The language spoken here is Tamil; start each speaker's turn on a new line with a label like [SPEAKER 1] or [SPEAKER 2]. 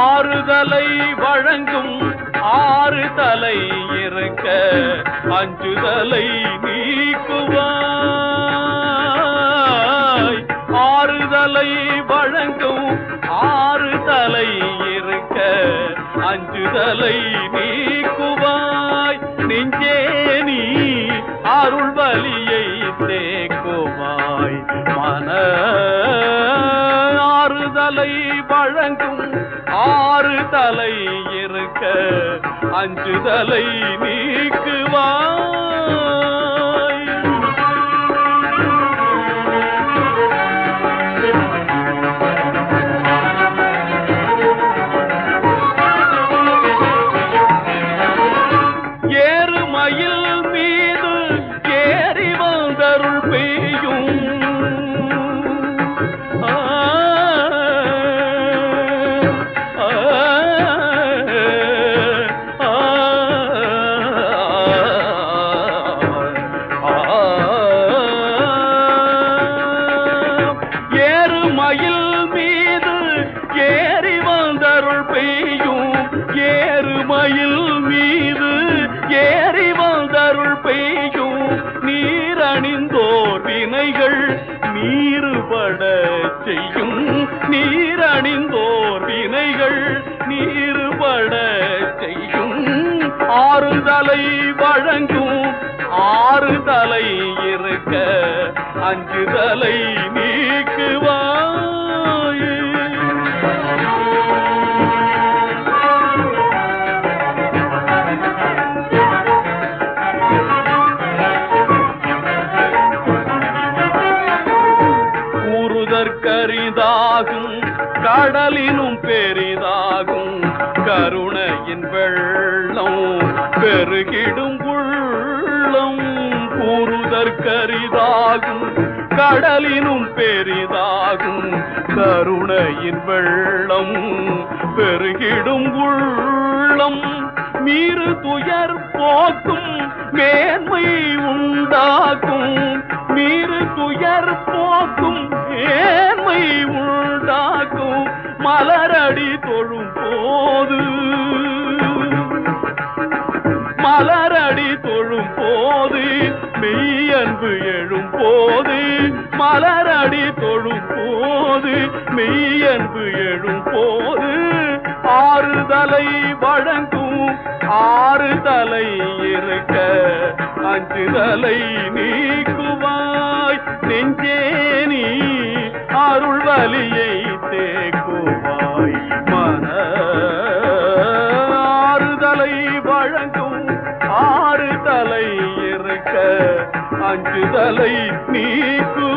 [SPEAKER 1] ஆறுதலை வழங்கும் ஆறு தலை இருக்க அஞ்சுதலை நீக்குவாய். ஆறுதலை வழங்கும் ஆறு தலை இருக்க அஞ்சுதலை நீக்குவாய். நெஞ்சே நீ அருள் வலியை தேக்குமாய் மன ஆறுதலை வழங்கும் ஆறுதலை இருக்க அஞ்சுதலை நீக்குவாய். பெய்யும் மயில் மீது ஏறி வந்தருள் பெய்யும் ஏறு மீது ஏறி வந்தருள் பெய்யும் நீருபட செய்யும் நீரணிந்தோர் வினைகள் நீருபட செய்யும். ஆறுதலை வழங்கும் ஆறு தலை இருக்க அஞ்சு தலை பெரிதாகும் கடலினும் பெரிதாகும் கருணையின் வெள்ளம் பெருகிடும் உள்ளம் கூறுதற்கரிதாகும் கடலினும் பெரிதாகும் கருணையின் வெள்ளம் பெருகிடும் உள்ளம். மீறு துயர் போக்கும் மேன்மை உண்டாகும் மலரடி தொழும் போது. மலரடி தொழும் போது மெய்யன்பு எழும் போது. மலரடி தொழும் போது மெய்யன்பு எழும் போது. ஆறுதலை வழங்கும் ஆறு தலை இருக்க அஞ்சு தலை நீக்குவாய். நெஞ்சே நீ அருள் வழங்கும் ஆறு தலை இருக்க அஞ்சு தலை நீக்கும்